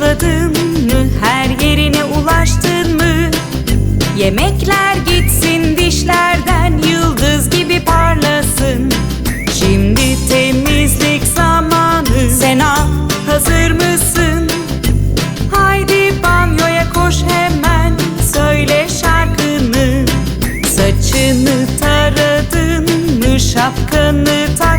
Fırçaladın mı? Her yerine ulaştın mı? Yemekler gitsin dişlerden Yıldız gibi parlasın Şimdi temizlik zamanı Sena hazır mısın? Haydi banyoya koş hemen Söyle şarkını Saçını taradın mı? Şapkanı taktın